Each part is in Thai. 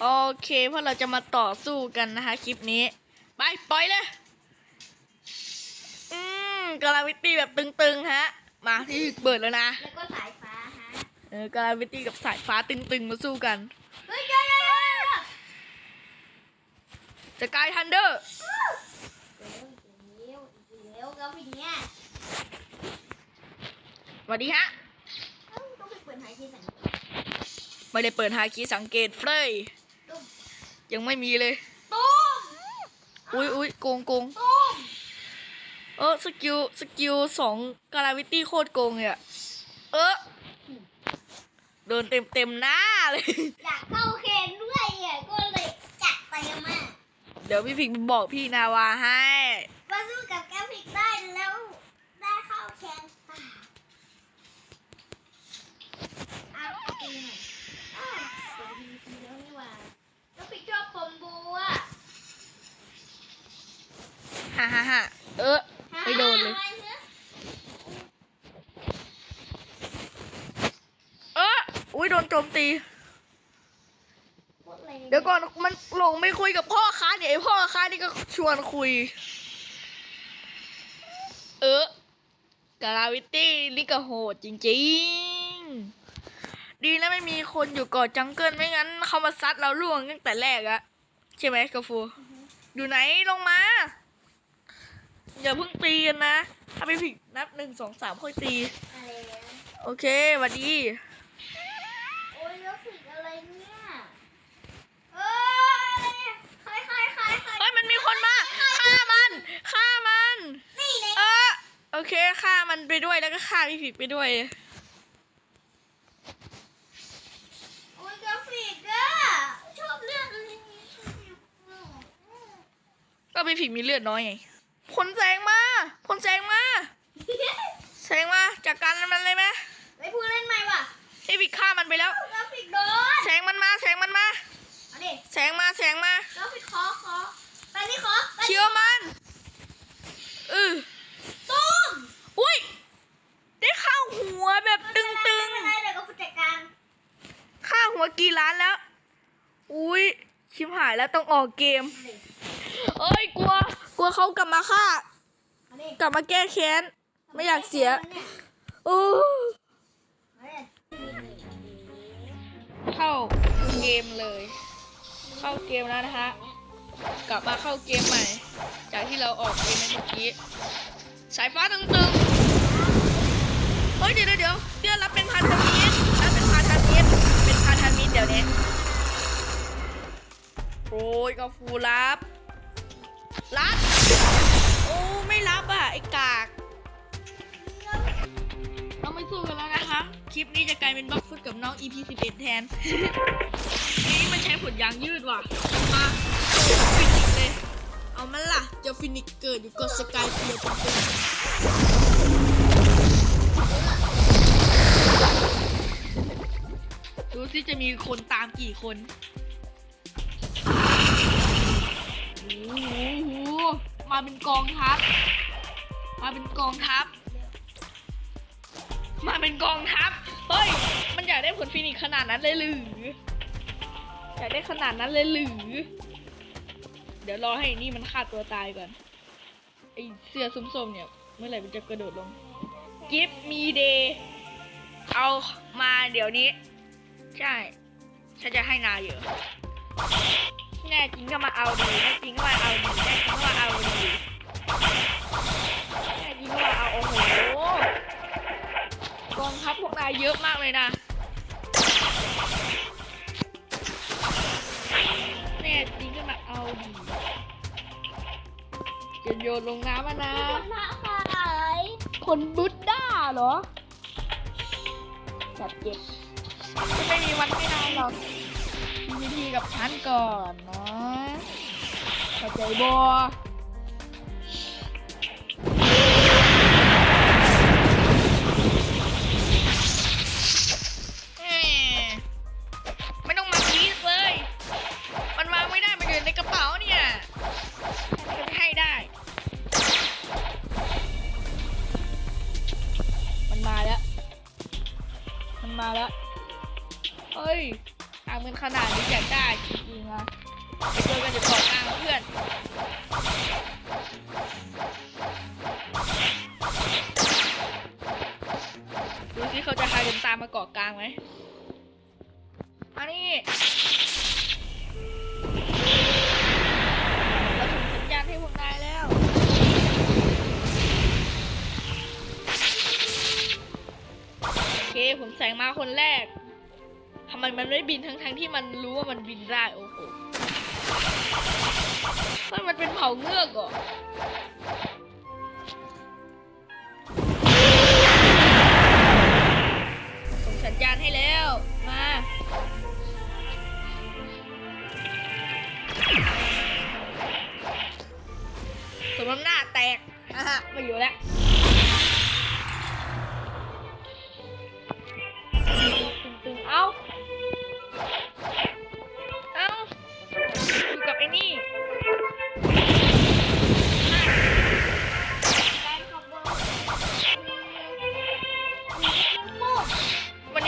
โอเคเพราะเราจะมาต่อสู้กันนะคะ คลิปนี้ ไป ปล่อยเลย อืมกราวิตี้แบบตึงๆ ฮะ มาที่เปิดแล้วนะ แล้วก็สายฟ้าฮะ เออกราวิตี้กับสายฟ้าตึงๆ มาสู้กัน เฮ้ยเดี๋ยเดี๋ยเดี๋ยวเดี๋ยวจะกายทันเดอร์ เร็วอีกแล้วแล้วทีเนี้ยสวัสดีฮะ เอ้าต้องไปเปิดหายใจสังเกต ไม่ได้เปิดฮาคีสังเกตเฟรย ยังไม่มีเลย ตุ้มอุ้ยอุ้ยโกงโกงตุ้มเออสกิลสกิลสองกราวิตี้โคตรโกงเลยอะเออโดนเต็มเต็มๆหน้าเลย อยากเข้าเคนด้วยอะก็เลยจัดไปมาเดี๋ยวพี่พิกบอกพี่นาวาให้ มาสู้กับแกฟิกได้แล้ว ได้เข้าเคนป่ะอ้าวตีหน่อยอ้าวเดี๋ยวดีทีแล้วนี่หว่าแกฟิกชอบคอมโบอะ ฮ่าฮ่าฮ่าเออ ไม่โดนเลย อะไรนี่ เอออุ้ย โดนโจมตีพูดอะไรเดี๋ยวก่อนมันหลงไม่คุยกับพ่อค้าเนี่ยไอพ่อค้านี่ก็ชวนคุย เออกราวิตี้นี่ก็โหดจริงๆ ดีนะไม่มีคนอยู่เกาะจังเกิลไม่งั้นเขามาซัดเราล่วงตั้งแต่แรกอะใช่ไหมกาฟู อยู่ไหนลงมา อย่าเพิ่งตีกันนะ ถ้าไม่ผิดนับหนึ่งสองสามค่อยตีอะไรนะโอเคหวัดดี โอ้ยแล้วฝึกอะไร เนี่ยเอ้ยใครใครใครใครเฮ้ยมันมีคนมาฆ่ามันฆ่ามัน นี่เลยเออโอเคฆ่ามันไปด้วยแล้วก็ฆ่าพี่ผิดไปด้วยโอ้ยกราฟิกอะชอบเรื่องอะไรนี้ชอบอยู่ก็พี่ผิดมีเลือดน้อยไงพลแสงมาพลแสงมาแสงมาจัดการมันเลยไหมไปพูดเล่นใหม่ว่ะพี่ผิดฆ่ามันไปแล้ว กรา ฟิกโดนแสงมันมาแสงมันมา เอาดิแสงมาแสงมากราฟิกขอขอไปนี่ขอไปเชื่อมันเออตุ้มอุ้ยได้ข้าวหัวแบบตึงไม่เป็นไรเดี๋ยวก็ผู้จัดการๆข้าวหัวกี่ล้านแล้ว อุ้ยชิมหายแล้วต้องออกเกมเอาดิเอ้ยกลัว กลัวเขากลับมาฆ่า เอาดิกลับมาแก้แค้น ไม่อยากเสียนี่โอ้เเข้าเกมเลย เข้าเกมแล้วนะคะ กลับมาเข้าเกมใหม่ จากที่เราออกเกมในเมื่อกี้สายฟ้าตึงๆเฮ้ยเดี๋ยวเดี๋ยวเดี๋ยวเดี๋ยรับเป็นพันธมิตรรับเป็นพันธมิตรเป็นพันธมิตรเดี๋ยวนี้โอ้ยกาฟูรับรับโอ้ไม่รับอะไอ้กาก เราไม่สู้กันแล้วนะ ลิปนี้จะกลายเป็นบัฟฟุตกับน้อง EP 11 แทน นี่มันใช้ผลยางยืดว่ะ มาฟินิกเลย เอามันล่ะ จะฟินิกเกิดอยู่กับสกายเฟียร์จริงๆดูสิจะมีคนตามกี่คนโอ้โหมาเป็นกองทัพ มาเป็นกองทัพ มาเป็นกองทัพเฮ้ ย มันอยากได้ผลฟินิกขนาดนั้นเลยหรือ อยากได้ขนาดนั้นเลยหรือ เดี๋ยวรอให้นี่มันฆ่าตัวตายก่อน ไอเสื้อส้มๆเนี่ย เมื่อไหร่มันจะกระโดดลง กิฟมีเดย์เอามาเดี๋ยวนี้ ใช่ ฉันจะให้นายเยอะ แน่จริงก็มาเอาดี แน่จริงก็มาเอาดี แน่จริงก็มาเอาดี เยอะมากเลยนะแน่จริงก็มาเอาดีจะโยนลงน้ำอะนะคนมาขายคนบุดด้าเหรอจัดเจ็บจะไม่มีวันไม่นานหรอกมีวิธีกับฉันก่อนนะเข้าใจบ ได้จริงๆนะไปเจอกันเดี๋ยวเกาะกลางเพื่อนดูสิเขาจะพากันตามมาเกาะกลางไหมมานี่เราถึงสัญญาณให้พวกนายแล้วโอเคผมแสงมาคนแรก ทำไมมันไม่บินทั้งทั้งๆที่มันรู้ว่ามันบินได้โอ้โหเฮ้ยมันเป็นเผาเงือกเหรอ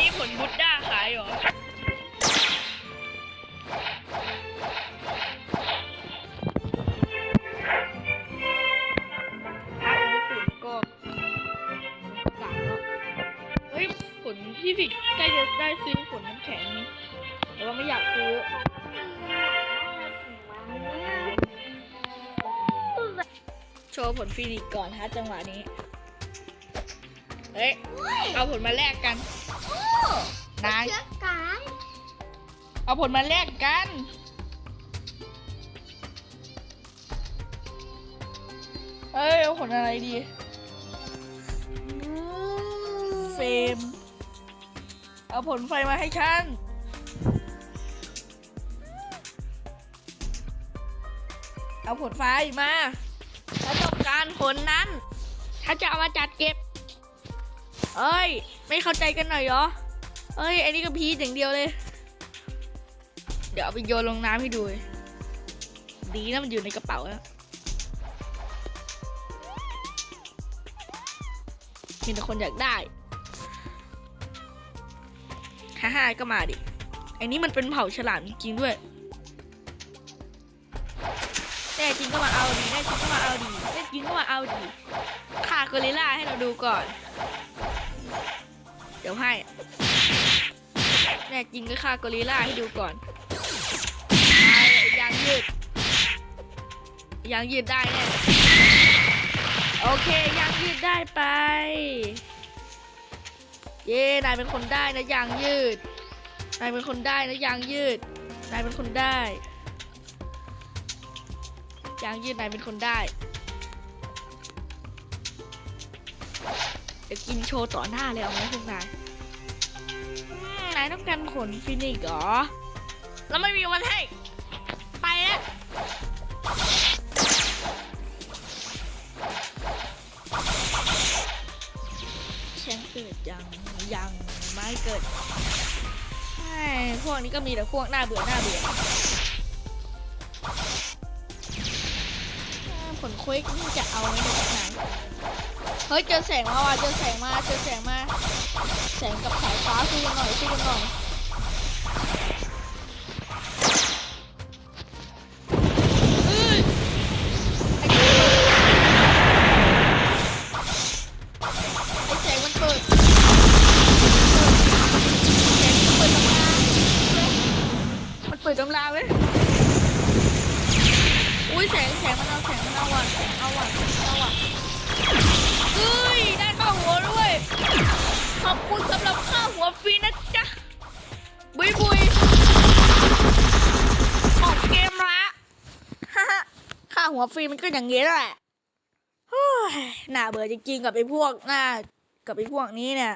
นนี้ผลบุดด้าขายเหรอถ้ายังไม่ตื่นสามแล้วเฮ้ยผลพี่ฟิกใกล้จะได้ซื้อผลน้ำแข็งนี่แต่ว่าไม่อยากซื้อโชว์ผลฟินิกก่อนฮะจังหวะนี้ เฮ้ย เอาผลมาแลกกัน นาย เชือกกายเอาผลมาแลกกัน เอ้ยเอาผลอะไรดี เฟรม เอาผลไฟมาให้ฉัน เอาผลไฟมาฉันต้องการผลนั้นถ้าจะเอามาจัดเก็บ เอ้ย ไม่เข้าใจกันหน่อยเหรอ เอ้ย อันนี้ก็พีชอย่างเดียวเลย เดี๋ยวเอาไปโยนลงน้ำให้ดู ดีนะมันอยู่ในกระเป๋าแล้วมีแต่คนอยากได้ฮ่าฮ่าก็มาดิไอ้นี้มันเป็นเผ่าฉลามจริงด้วยแน่จริงก็มาเอาดีแน่จริงก็มาเอาดีแน่จริงก็มาเอาดีฆ่ากอริลลาให้เราดูก่อน เดี๋ยวให้ แน่จริงก็ฆ่ากอริลลาให้ดูก่อนยางยืดยางยืดได้แน่โอเคยางยืดได้ไป เย้นายเป็นคนได้นะยางยืดนายเป็นคนได้นะยางยืดนายเป็นคนได้ยางยืดนายเป็นคนได้เดี๋ยวกินโชว์ต่อหน้าเลยเอาไหมพวกนาย นายต้องการผลฟินิกเหรอ แล้วไม่มีวันให้ ไปแล้วฉันเกิดยังยังไม่เกิดไอ้พวกนี้ก็มีแต่พวกหน้าเบื่อหน้าเบื่ออ่าผลควิกนี่จะเอาไหมเนี่ยพวกน เฮ้ยเจอแสงมาว่ะเจอแสงมาเจอแสงมา แสงกับสายฟ้าสู้กันหน่อยสู้กันหน่อย หัวฟรีมันก็อย่างเงี้ยแหละเฮ้ยน่าเบื่อจริงๆกับไอ้พวกหน้ากับไอ้พวกนี้เนี่ย